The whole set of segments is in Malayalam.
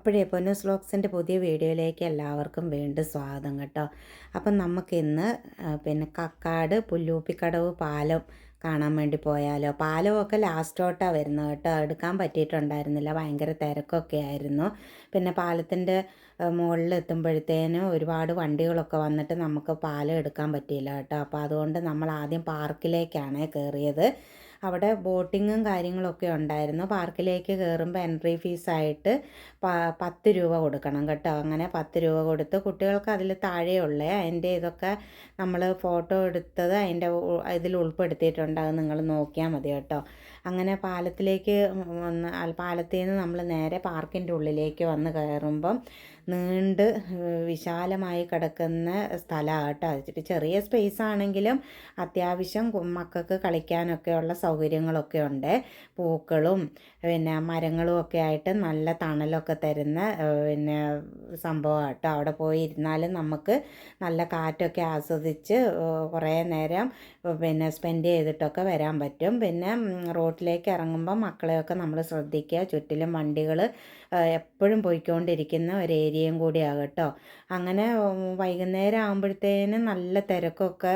അപ്പോഴേ പൊന്നൂസ് വ്ളോഗ്സിന്റെ പുതിയ വീഡിയോയിലേക്ക് എല്ലാവർക്കും വീണ്ടും സ്വാഗതം കേട്ടോ. അപ്പം നമുക്കിന്ന് പിന്നെ കക്കാട് പുല്ലൂപ്പിക്കടവ് പാലം കാണാൻ വേണ്ടി പോയാലോ? പാലമൊക്കെ ലാസ്റ്റോട്ടാണ് വരുന്നത് കേട്ടോ. എടുക്കാൻ പറ്റിയിട്ടുണ്ടായിരുന്നില്ല. ഭയങ്കര തിരക്കൊക്കെ ആയിരുന്നു. പിന്നെ പാലത്തിന്റെ മുകളിൽ എത്തുമ്പോഴത്തേനും ഒരുപാട് വണ്ടികളൊക്കെ വന്നിട്ട് നമുക്ക് പാലം എടുക്കാൻ പറ്റിയില്ല കേട്ടോ. അപ്പോൾ അതുകൊണ്ട് നമ്മൾ ആദ്യം പാർക്കിലേക്കാണ് കയറിയത്. അവിടെ ബോട്ടിങ്ങും കാര്യങ്ങളൊക്കെ ഉണ്ടായിരുന്നു. പാർക്കിലേക്ക് കയറുമ്പോൾ എൻട്രി ഫീസായിട്ട് പത്ത് രൂപ കൊടുക്കണം കേട്ടോ. അങ്ങനെ പത്ത് രൂപ കൊടുത്ത് കുട്ടികൾക്ക് അതിൽ താഴെയുള്ള അതിന്റെ ഇതൊക്കെ നമ്മൾ ഫോട്ടോ എടുത്തത് അതിന്റെ ഇതിൽ ഉൾപ്പെടുത്തിയിട്ടുണ്ട്. അത് നിങ്ങൾ നോക്കിയാൽ മതി കേട്ടോ. അങ്ങനെ പാലത്തിലേക്ക് പാലത്തിൽ നിന്ന് നമ്മൾ നേരെ പാർക്കിന്റെ ഉള്ളിലേക്ക് വന്ന് കയറുമ്പം നീണ്ട് വിശാലമായി കിടക്കുന്ന സ്ഥലമാണ് കേട്ടോ. ചെറിയ സ്പേസ് ആണെങ്കിലും അത്യാവശ്യം മക്കൾക്ക് കളിക്കാനൊക്കെയുള്ള സൗകര്യങ്ങളൊക്കെ ഉണ്ട്. പൂക്കളും പിന്നെ മരങ്ങളും ഒക്കെ ആയിട്ട് നല്ല തണലൊക്കെ തരുന്ന പിന്നെ സംഭവമാണ് കേട്ടോ അവിടെ പോയി ഇരുന്നാലും നമുക്ക് നല്ല കാറ്റൊക്കെ ആസ്വദിച്ച് കുറേ നേരം പിന്നെ സ്പെൻഡ് ചെയ്തിട്ടൊക്കെ വരാൻ പറ്റും. പിന്നെ റോട്ടിലേക്ക് ഇറങ്ങുമ്പോൾ മക്കളെയൊക്കെ നമ്മൾ ശ്രദ്ധിക്കുക. ചുറ്റിലും വണ്ടികൾ എപ്പോഴും പോയിക്കൊണ്ടിരിക്കുന്ന ഒരു ഏരിയയും കൂടിയാണ് കേട്ടോ അങ്ങനെ വൈകുന്നേരം ആകുമ്പോഴത്തേനും നല്ല തിരക്കൊക്കെ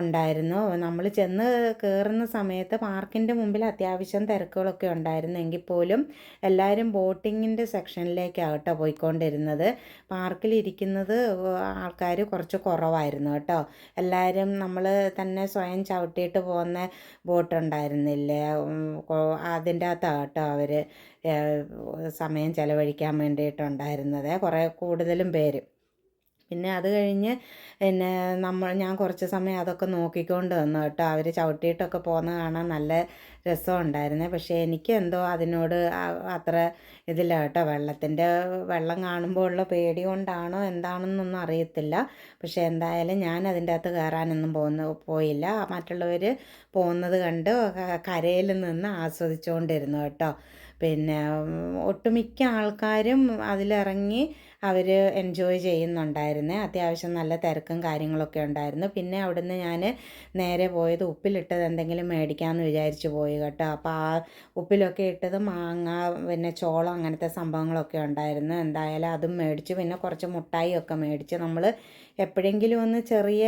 ഉണ്ടായിരുന്നു. നമ്മൾ ചെന്ന് കയറുന്ന സമയത്ത് പാർക്കിന്റെ മുമ്പിൽ അത്യാവശ്യം തിരക്കുകളൊക്കെ ഉണ്ടായിരുന്നു എങ്കിൽ പോലും എല്ലാവരും ബോട്ടിങ്ങിന്റെ സെക്ഷനിലേക്കാണ് കേട്ടോ പോയിക്കൊണ്ടിരുന്നത്. പാർക്കിൽ ഇരിക്കുന്നത് ആൾക്കാർ കുറച്ച് കുറവായിരുന്നു കേട്ടോ. എല്ലാവരും നമ്മൾ തന്നെ സ്വയം ചവിട്ടിയിട്ട് പോകുന്ന ബോട്ട് ഉണ്ടായിരുന്നില്ലേ ഉം, കൊ- അതിന്റെ അകത്താണ് കേട്ടോ അവർ സമയം ചെലവഴിക്കാൻ വേണ്ടിയിട്ടുണ്ടായിരുന്നത്. കുറേ കൂടുതലും പേര്. പിന്നെ അത് കഴിഞ്ഞ് പിന്നെ നമ്മൾ ഞാൻ കുറച്ച് സമയം അതൊക്കെ നോക്കിക്കൊണ്ട് വന്നു കേട്ടോ. അവർ ചവിട്ടിയിട്ടൊക്കെ പോകുന്ന കാണാൻ നല്ല രസമുണ്ടായിരുന്നേ പക്ഷേ എനിക്ക് എന്തോ അതിനോട് അത്ര ഇതില്ല കേട്ടോ. വെള്ളത്തിന്റെ വെള്ളം കാണുമ്പോൾ ഉള്ള പേടി കൊണ്ടാണോ എന്താണെന്നൊന്നും അറിയത്തില്ല. പക്ഷേ എന്തായാലും ഞാൻ അതിന്റെ അകത്ത് കയറാനൊന്നും പോകുന്ന പോയില്ല. മറ്റുള്ളവർ പോകുന്നത് കണ്ട് കരയിൽ നിന്ന് ആസ്വദിച്ചുകൊണ്ടിരുന്നു കേട്ടോ. പിന്നെ ഒട്ടുമിക്ക ആൾക്കാരും അതിലിറങ്ങി അവർ എൻജോയ് ചെയ്യുന്നുണ്ടായിരുന്നു. അത്യാവശ്യം നല്ല തിരക്കും കാര്യങ്ങളൊക്കെ ഉണ്ടായിരുന്നു. പിന്നെ അവിടുന്ന് ഞാൻ നേരെ പോയത് ഉപ്പിലിട്ടത് എന്തെങ്കിലും മേടിക്കാമെന്ന് വിചാരിച്ച് പോയി കേട്ടോ. അപ്പോൾ ആ ഉപ്പിലൊക്കെ ഇട്ടത് മാങ്ങ പിന്നെ ചോളം അങ്ങനത്തെ സംഭവങ്ങളൊക്കെ ഉണ്ടായിരുന്നു. എന്തായാലും അതും മേടിച്ചു. പിന്നെ കുറച്ച് മുട്ടായി ഒക്കെ മേടിച്ച് നമ്മൾ എപ്പോഴെങ്കിലും ഒന്ന് ചെറിയ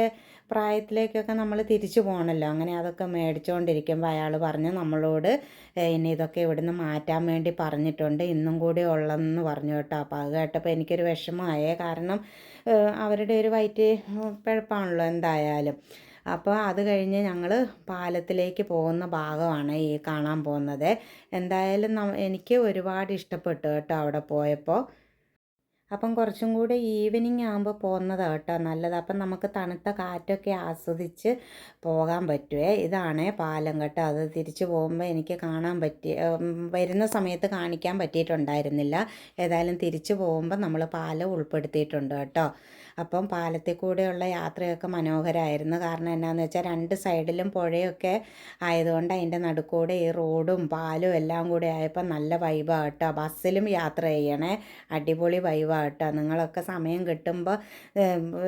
പ്രായത്തിലേക്കൊക്കെ നമ്മൾ തിരിച്ചു പോകണമല്ലോ അങ്ങനെ അതൊക്കെ മേടിച്ചുകൊണ്ടിരിക്കുമ്പോൾ അയാൾ പറഞ്ഞു നമ്മളോട് ഇനി ഇതൊക്കെ ഇവിടുന്ന് മാറ്റാൻ വേണ്ടി പറഞ്ഞിട്ടുണ്ട്. ഇന്നും കൂടി ഉള്ളതെന്ന് പറഞ്ഞു കേട്ടോ. അപ്പോൾ അത് കേട്ടപ്പോൾ എനിക്കൊരു വിഷമമായേ കാരണം അവരുടെ ഒരു വയറ്റ് പിഴപ്പാണല്ലോ എന്തായാലും. അപ്പോൾ അത് കഴിഞ്ഞ് ഞങ്ങൾ പാലത്തിലേക്ക് പോകുന്ന ഭാഗമാണ് ഈ കാണാൻ പോകുന്നത്. എന്തായാലും എനിക്ക് ഒരുപാട് ഇഷ്ടപ്പെട്ടു കേട്ടോ അവിടെ പോയപ്പോൾ അപ്പം കുറച്ചും കൂടെ ഈവനിങ് ആകുമ്പോൾ പോകുന്നതാണ് കേട്ടോ നല്ലത്. അപ്പം നമുക്ക് തണുത്ത കാറ്റൊക്കെ ആസ്വദിച്ച് പോകാൻ പറ്റുമേ ഇതാണ് പാലം കേട്ടോ. അത് തിരിച്ചു പോകുമ്പോൾ എനിക്ക് കാണാൻ പറ്റി വരുന്ന സമയത്ത് കാണിക്കാൻ പറ്റിയിട്ടുണ്ടായിരുന്നില്ല. ഏതായാലും തിരിച്ചു പോകുമ്പോൾ നമ്മൾ പാലം ഉൾപ്പെടുത്തിയിട്ടുണ്ട് കേട്ടോ. അപ്പം പാലത്തിൽ കൂടെയുള്ള യാത്രയൊക്കെ മനോഹരമായിരുന്നു കാരണം എന്നാന്ന് വെച്ചാൽ രണ്ട് സൈഡിലും പുഴയൊക്കെ ആയതുകൊണ്ട് അതിന്റെ നടുക്കൂടെ ഈ റോഡും പാലും എല്ലാം കൂടെ ആയപ്പോൾ നല്ല വൈബാണ് കേട്ടോ ബസ്സിലും യാത്ര ചെയ്യണേ. അടിപൊളി വൈബാണ് കേട്ടോ നിങ്ങളൊക്കെ സമയം കിട്ടുമ്പോൾ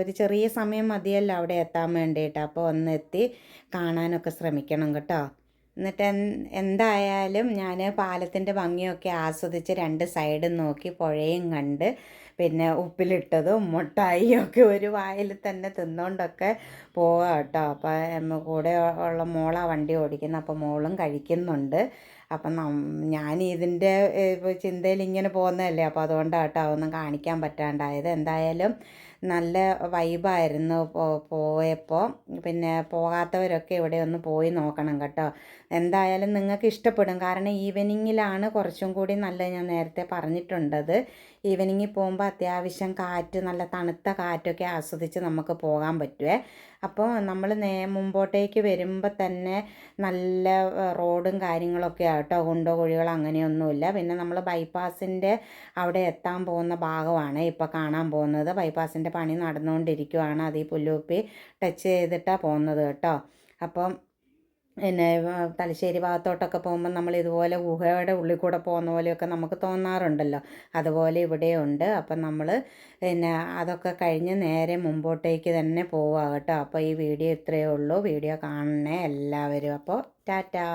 ഒരു ചെറിയ സമയം മതിയല്ലോ അവിടെ എത്താൻ വേണ്ടിയിട്ട്. അപ്പോൾ ഒന്ന് എത്തി കാണാനൊക്കെ ശ്രമിക്കണം കേട്ടോ. എന്നിട്ട് എന്തായാലും ഞാൻ പാലത്തിന്റെ ഭംഗിയൊക്കെ ആസ്വദിച്ച് രണ്ട് സൈഡും നോക്കി പുഴയും കണ്ട് പിന്നെ ഉപ്പിലിട്ടതും മുട്ടായിയും ഒക്കെ ഒരു വായിൽ തന്നെ തിന്നുകൊണ്ടൊക്കെ പോവാം കേട്ടോ അപ്പം കൂടെ ഉള്ള മോളാ വണ്ടി ഓടിക്കുന്നത് അപ്പം മോളും കഴിക്കുന്നുണ്ട്. അപ്പം ഞാൻ ഇതിന്റെ ചിന്തയിൽ ഇങ്ങനെ പോകുന്നതല്ലേ. അപ്പോൾ അതുകൊണ്ടാണ് കേട്ടോ അതൊന്നും കാണിക്കാൻ പറ്റാണ്ടായത്. എന്തായാലും നല്ല വൈബായിരുന്നു പോയപ്പോൾ പിന്നെ പോകാത്തവരൊക്കെ ഇവിടെ ഒന്ന് പോയി നോക്കണം കേട്ടോ. എന്തായാലും നിങ്ങൾക്ക് ഇഷ്ടപ്പെടും. കാരണം ഈവനിങ്ങിലാണ് കുറച്ചും കൂടി നല്ലത് ഞാൻ നേരത്തെ പറഞ്ഞിട്ടുണ്ടത്. ഈവനിങ്ങിൽ പോകുമ്പോൾ അത്യാവശ്യം കാറ്റ് നല്ല തണുത്ത കാറ്റൊക്കെ ആസ്വദിച്ച് നമുക്ക് പോകാൻ പറ്റുമേ അപ്പോൾ നമ്മൾ നേ മുമ്പോട്ടേക്ക് വരുമ്പോൾ തന്നെ നല്ല റോഡും കാര്യങ്ങളൊക്കെ ആട്ടോ. കുണ്ടോ കുഴികളോ അങ്ങനെയൊന്നുമില്ല. പിന്നെ നമ്മൾ ബൈപ്പാസിന്റെ അവിടെ എത്താൻ പോകുന്ന ഭാഗമാണ് ഇപ്പോൾ കാണാൻ പോകുന്നത്. ബൈപ്പാസിന്റെ പണി നടന്നുകൊണ്ടിരിക്കുവാണ്. അത് ഈ പുല്ലുപ്പി ടച്ച് ചെയ്തിട്ടാണ് പോകുന്നത് കേട്ടോ. അപ്പം പിന്നെ തലശ്ശേരി ഭാഗത്തോട്ടൊക്കെ പോകുമ്പോൾ നമ്മൾ ഇതുപോലെ ഗുഹയുടെ ഉള്ളിൽ കൂടെ പോകുന്ന പോലെയൊക്കെ നമുക്ക് തോന്നാറുണ്ടല്ലോ. അതുപോലെ ഇവിടെയുണ്ട് അപ്പം നമ്മൾ പിന്നെ അതൊക്കെ കഴിഞ്ഞ് നേരെ മുമ്പോട്ടേക്ക് തന്നെ പോവുക കേട്ടോ. അപ്പോൾ ഈ വീഡിയോ ഇത്രയേ ഉള്ളൂ. വീഡിയോ കാണണേ എല്ലാവരും. അപ്പോൾ ടാറ്റാ.